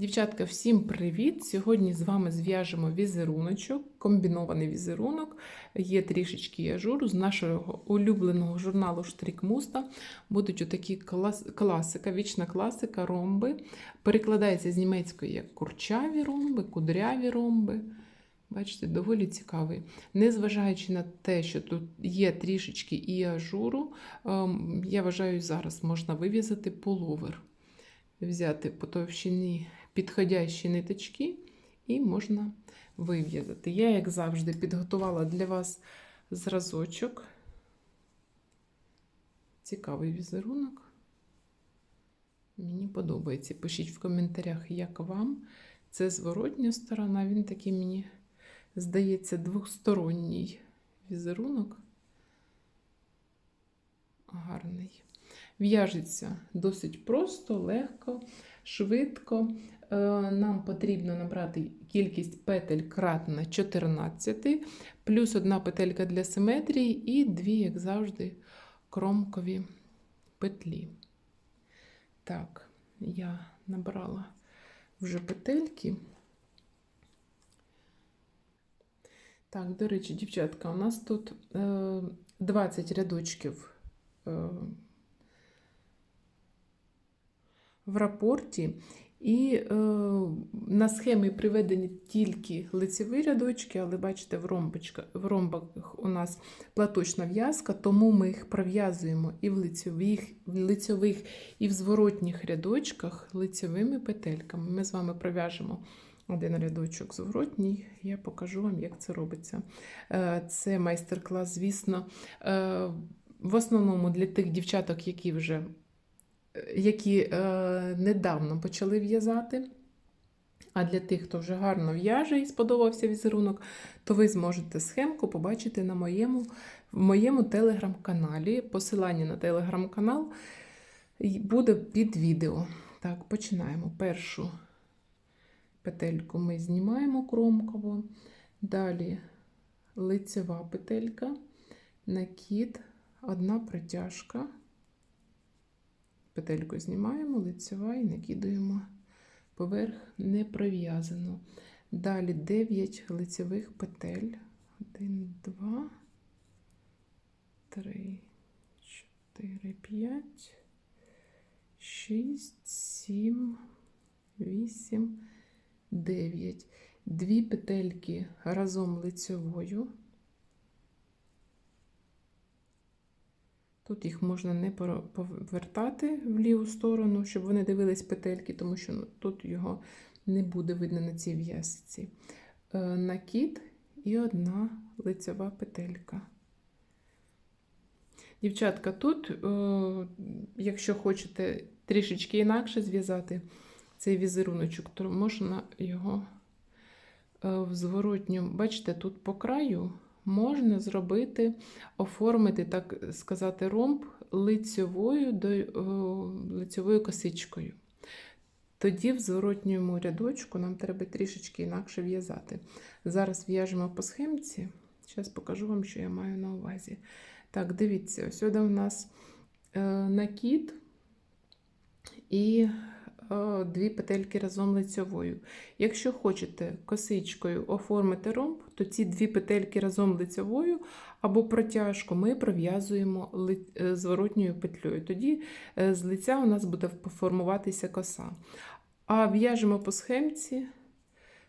Дівчатка, всім привіт! Сьогодні з вами зв'яжемо візеруночок, комбінований візерунок. Є трішечки ажуру з нашого улюбленого журналу Штрик Муста. Будуть отакі клас... класика, вічна класика, ромби. Перекладається з німецької як курчаві ромби, кудряві ромби. Бачите, доволі цікавий. Незважаючи на те, що тут є трішечки і ажуру, ем, я вважаю, зараз можна вив'язати пуловер. Взяти по товщині підходящі ниточки і можна вив'язати. Я, як завжди, підготувала для вас зразочок. Цікавий візерунок. Мені подобається. Пишіть в коментарях, як вам. Це зворотня сторона, він такий мені здається, двосторонній візерунок. Гарний. В'яжеться досить просто, легко, швидко. Е, Нам потрібно набрати кількість петель кратна 14, плюс одна петелька для симетрії і дві, як завжди, кромкові петлі. Так, я набрала вже петельки. Так, до речі, дівчатка, у нас тут е, 20 рядочків е, в рапорті, і е, на схемі приведені тільки лицеві рядочки, але бачите, в, ромбочка, в ромбах у нас платочна в'язка, тому ми їх пров'язуємо і в лицьових, в лицьових, і в зворотніх рядочках лицевими петельками. Ми з вами пров'яжемо один рядочок зворотній, я покажу вам, як це робиться. Е, Це майстер-клас, звісно, е, в основному для тих дівчаток, які вже які е, недавно почали в'язати. А для тих, хто вже гарно в'яже і сподобався візерунок, то ви зможете схемку побачити на моєму, в моєму телеграм-каналі. Посилання на телеграм-канал буде під відео. Так, починаємо. Першу петельку ми знімаємо кромково. Далі лицева петелька, накид, одна протяжка. Петельку знімаємо, лицева і накидуємо поверх не пров'язано. Далі 9 лицевих петель. 1, 2, 3, 4, 5, 6, 7, 8, 9. Дві петельки разом лицевою. Тут їх можна не повертати в ліву сторону, щоб вони дивились петельки, тому що ну, тут його не буде видно на цій в'язці. Е, накид і одна лицева петелька. Дівчатка, тут, е, якщо хочете трішечки інакше зв'язати цей візеруночок, то можна його е, в зворотню, бачите, тут по краю можна зробити, оформити, так сказати, ромб лицьовою до, лицьовою косичкою. Тоді в зворотньому рядочку нам треба трішечки інакше в'язати. Зараз в'яжемо по схемці. Зараз покажу вам, що я маю на увазі. Так, дивіться, сюди у нас е, накид і е, дві петельки разом лицьовою. Якщо хочете косичкою оформити ромб, то ці дві петельки разом лицьовою або протяжку ми пров'язуємо е, зворотньою петлею. Тоді е, з лиця у нас буде формуватися коса. А в'яжемо по схемці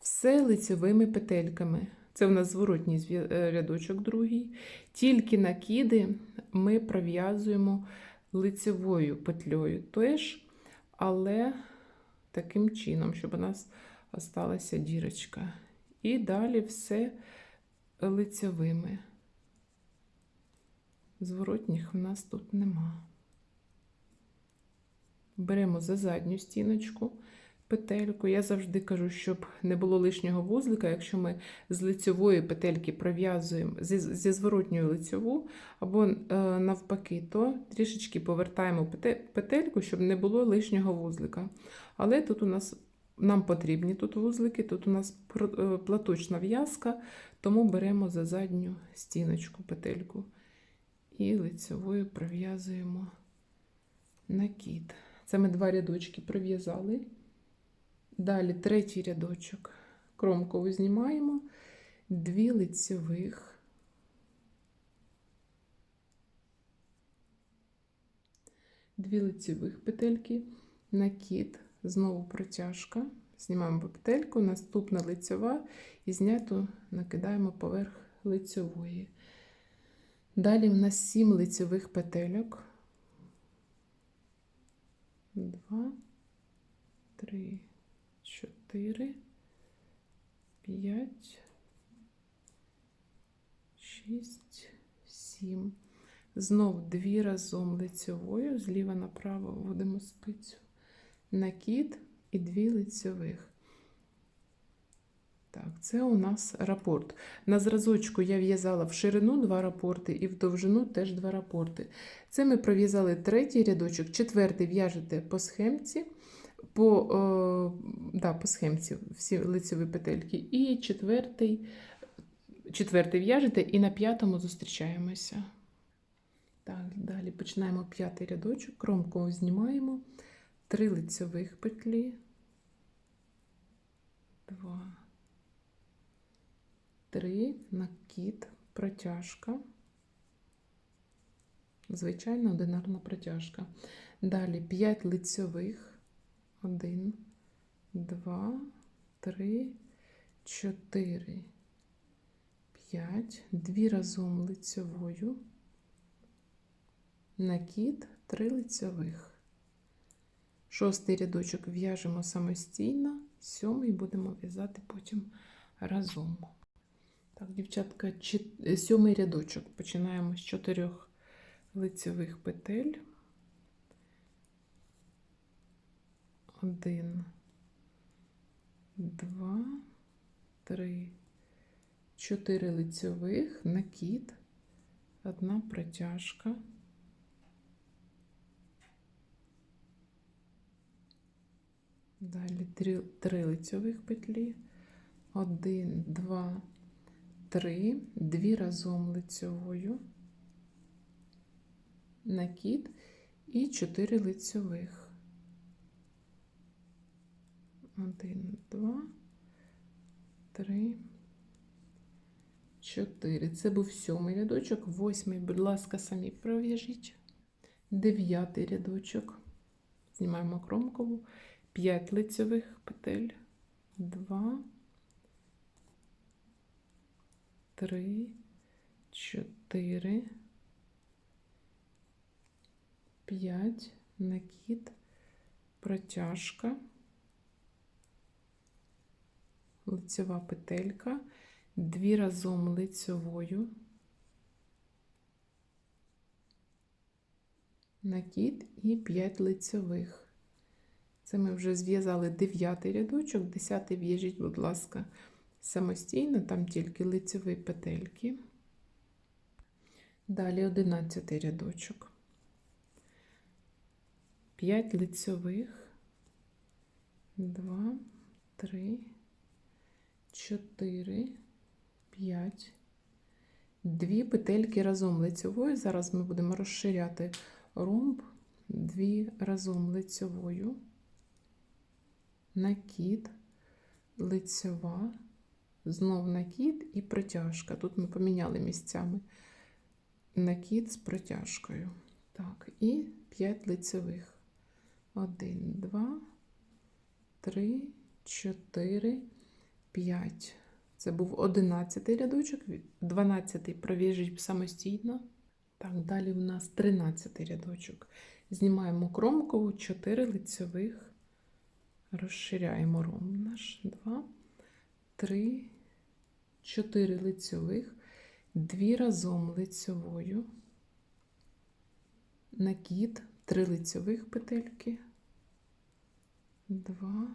все лицьовими петельками. Це у нас зворотній е, рядочок другий. Тільки накиди ми пров'язуємо лицевою петлею теж, але таким чином, щоб у нас осталася дірочка. І далі все лицевими. Зворотніх в нас тут нема. Беремо за задню стіночку петельку. Я завжди кажу, щоб не було лишнього вузлика, якщо ми з лицьової петельки пров'язуємо зі, зі зворотньою лицьову, або е, навпаки, то трішечки повертаємо петельку, щоб не було лишнього вузлика. Але тут у нас нам потрібні тут вузлики, тут у нас е, платочна в'язка, тому беремо за задню стіночку петельку і лицьовою пров'язуємо накид. Це ми два рядочки пров'язали. Далі третій рядочок. Кромкову знімаємо, дві лицьових, дві лицьових петельки, накид, знову протяжка. Знімаємо петельку, наступна лицьова і зняту накидаємо поверх лицьової. Далі в нас 7 лицьових петельок. Два, три, чотири, п'ять, шість, сім. Знов дві разом лицьовою, зліва направо вводимо спицю, накид і дві лицьових. Так, це у нас рапорт. На зразочку я в'язала в ширину два рапорти і в довжину теж два рапорти. Це ми пров'язали третій рядочок, четвертий в'яжете по схемці, по, е, да, по схемці всі лицеві петельки, і четвертий, четвертий в'яжете і на п'ятому зустрічаємося. Так, далі починаємо п'ятий рядочок, кромку знімаємо, три лицевих петлі, два, три, накид, протяжка. Звичайна одинарна протяжка. Далі 5 лицьових. 1, 2, 3, 4, 5. Дві разом лицьовою. Накид 3 лицьових. Шостий рядочок в'яжемо самостійно, сьомий будемо в'язати потім разом. Так, дівчатка, сьомий рядочок. Починаємо з чотирьох лицевих петель. Один, два, три, чотири лицевих, накид, одна протяжка. Далі три, три лицевих петлі. Один, два, три, дві разом лицевою накид. І 4 лицьових. 1, 2, 3, 4. Це був сьомий рядочок, восьмий, будь ласка, самі пров'яжіть. Дев'ятий рядочок. Знімаємо кромкову, 5 лицьових петель, 2, 3, 4, 5, накид, протяжка, лицева петелька, дві разом лицевою, накид і 5 лицевих. Це ми вже зв'язали 9 рядочок, 10 в'яжіть, будь ласка, самостійно, там тільки лицеві петельки. Далі 11 рядочок. 5 лицьових, 2, 3, 4, 5, дві петельки разом лицьовою. Зараз ми будемо розширяти ромб, дві разом лицьовою, накид, лицьова, знов накид і протяжка. Тут ми поміняли місцями накид з протяжкою. Так, і 5 лицьових. Один, два, три, чотири, п'ять. Це був одинадцятий рядочок, дванадцятий пров'яжіть самостійно. Так, далі у нас тринадцятий рядочок. Знімаємо кромкову, 4 лицьових, розширяємо ром наш. Два, три, чотири лицьових, дві разом лицьовою, накид. Три лицьових петельки, два,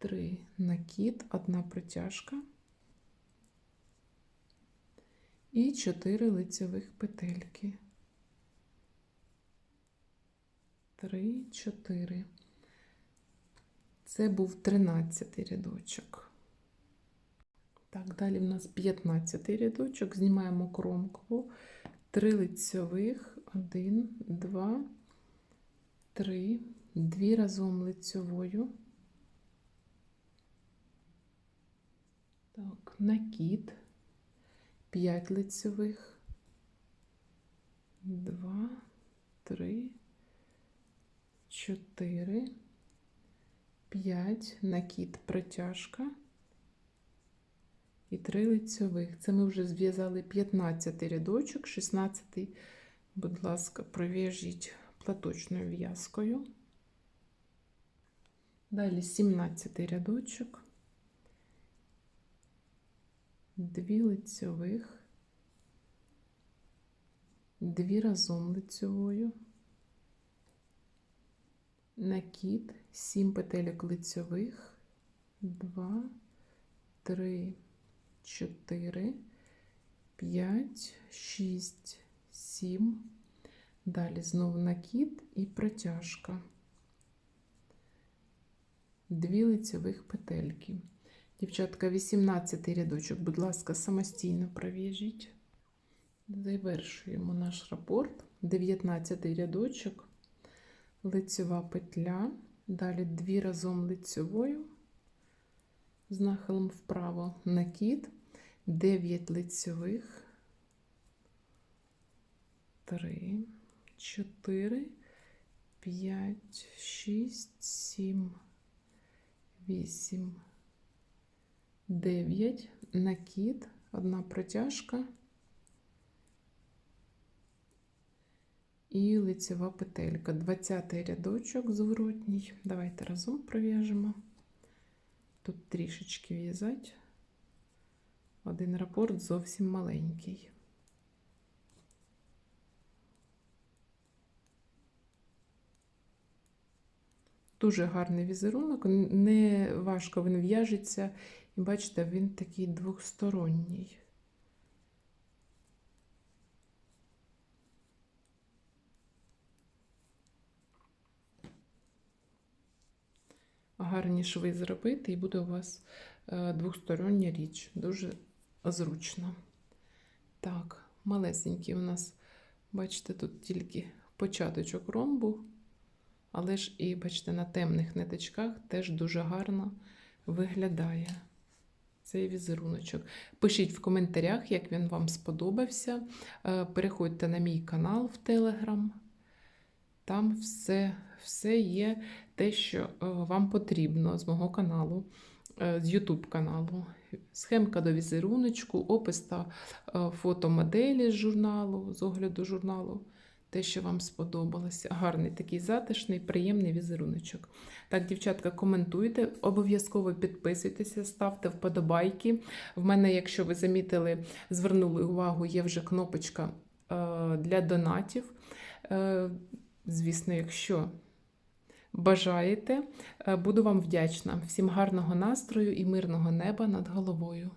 три накид, одна протяжка і чотири лицьових петельки. Три, чотири. Це був тринадцятий рядочок. Так, далі в нас 15 рядочок, знімаємо кромкову, 3 лицьових, 1, 2, 3, дві разом лицьовою. Так, накид, 5 лицьових, 2, 3, 4, 5, накид, протяжка і 3 лицьових. Це ми вже зв'язали 15 рядочок, 16, будь ласка, пров'яжіть платочною в'язкою. Далі 17 рядочок. Дві лицьових, дві разом лицьовою, накид, сім петелек лицьових, два, три, чотири, п'ять, шість, сім. Далі знову накид і протяжка. Дві лицьових петельки. Дівчатка, 18 рядочок, будь ласка, самостійно пров'яжіть. Завершуємо наш рапорт. 19 рядочок, лицьова петля, далі дві разом лицьовою, з нахилом вправо накид, 9 лицьових, 3, 4, 5, 6, 7, 8, 9, накид, одна протяжка і лицева петелька. 20 рядочок зворотній. Давайте разом пров'яжемо. Тут трішечки в'язати. Один рапорт зовсім маленький. Дуже гарний візерунок, не важко він в'яжеться. І бачите, він такий двохсторонній. Гарні шви зробити, і буде у вас е, двохстороння річ. Дуже зручно. Так, малесенький у нас, бачите, тут тільки початочок ромбу, але ж і, бачите, на темних ниточках теж дуже гарно виглядає цей візеруночок. Пишіть в коментарях, як він вам сподобався. Е, Переходьте на мій канал в Телеграм. Там все, все є те, що е, вам потрібно з мого каналу, е, з YouTube каналу. Схемка до візеруночку, опис та фото моделі з журналу, з огляду журналу. Те, що вам сподобалося. Гарний такий затишний, приємний візеруночок. Так, дівчатка, коментуйте, обов'язково підписуйтеся, ставте вподобайки. В мене, якщо ви замітили, звернули увагу, є вже кнопочка е, для донатів. Е, звісно, якщо бажаєте, е, буду вам вдячна. Всім гарного настрою і мирного неба над головою.